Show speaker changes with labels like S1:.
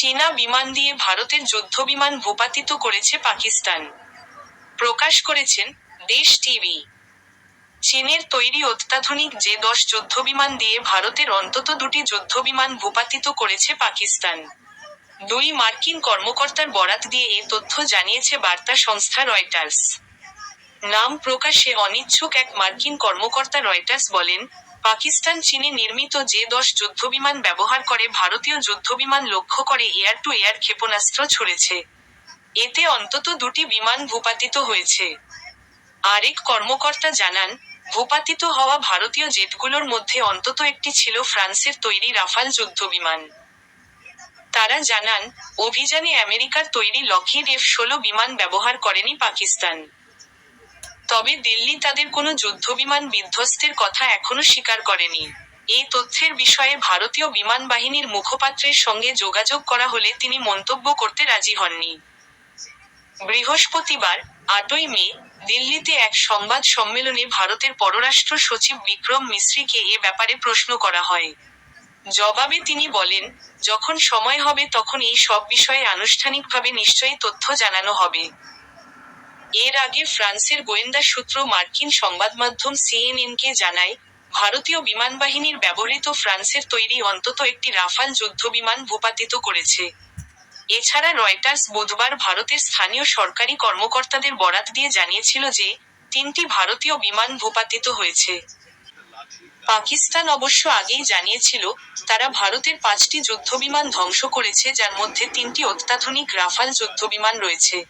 S1: চীনা বিমান দিয়ে ভারতের যুদ্ধবিমান ভূপাতিত করেছে পাকিস্তান। প্রকাশ করেছেন দেশ টিভি। চীনের তৈরি অত্যাধুনিক যে দশ যুদ্ধবিমান দিয়ে ভারতের অন্তত দুটি যুদ্ধবিমান ভূপাতিত করেছে পাকিস্তান। দুই মার্কিন কর্মকর্তার বরাত দিয়ে এ তথ্য জানিয়েছে বার্তা সংস্থা রয়টার্স। নাম প্রকাশে অনিচ্ছুক এক মার্কিন কর্মকর্তা রয়টার্স বলেন পাকিস্তান, চীনে নির্মিত যে দশ যুদ্ধবিমান ব্যবহার করে, ভারতীয় যুদ্ধবিমান লক্ষ্য করে এয়ার টু এয়ার ক্ষেপণাস্ত্র ছুড়েছে। এতে অন্তত দুটি বিমান ভূপাতিত হয়েছে। আরেক কর্মকর্তা জানান, ভূপাতিত হওয়া ভারতীয় জেটগুলোর মধ্যে অন্তত একটি ছিল ফ্রান্সের তৈরি রাফাল যুদ্ধবিমান। তারা জানান, অভিযানে আমেরিকার তৈরি লকহিড এফ ষোলো বিমান ব্যবহার করেনি পাকিস্তান। তবে দিল্লি তাদের কোনো যুদ্ধবিমান বিধ্বস্তের কথা এখনও স্বীকার করেনি। এই তথ্যের বিষয়ে ভারতীয় বিমান বাহিনীর মুখপাত্রের সঙ্গে যোগাযোগ করা হলে তিনি মন্তব্য করতে রাজি হননি। বৃহস্পতিবার, আটই মে, দিল্লিতে এক সংবাদ সম্মেলনে ভারতের পররাষ্ট্র সচিব বিক্রম মিশ্রিকে এ ব্যাপারে প্রশ্ন করা হয়। জবাবে তিনি বলেন, যখন সময় হবে তখন এই সব বিষয়ে আনুষ্ঠানিকভাবে নিশ্চয়ই তথ্য জানানো হবে। এর আগে ফ্রান্সের গোয়েন্দা সূত্র মার্কিন সংবাদমাধ্যম সিএনএনকে জানায়, ভারতীয় বিমানবাহিনীর ব্যবহৃত ফ্রান্সের তৈরি অন্তত একটি রাফাল যুদ্ধবিমান ভূপাতিত করেছে। এছাড়া রয়টার্স বুধবার ভারতের স্থানীয় সরকারি কর্মকর্তাদের বরাত দিয়ে জানিয়েছিল যে, তিনটি ভারতীয় বিমান ভূপাতিত হয়েছে। পাকিস্তান অবশ্য আগেই জানিয়েছিল, তারা ভারতের পাঁচটি যুদ্ধবিমান ধ্বংস করেছে, যার মধ্যে তিনটি অত্যাধুনিক রাফাল যুদ্ধবিমান রয়েছে।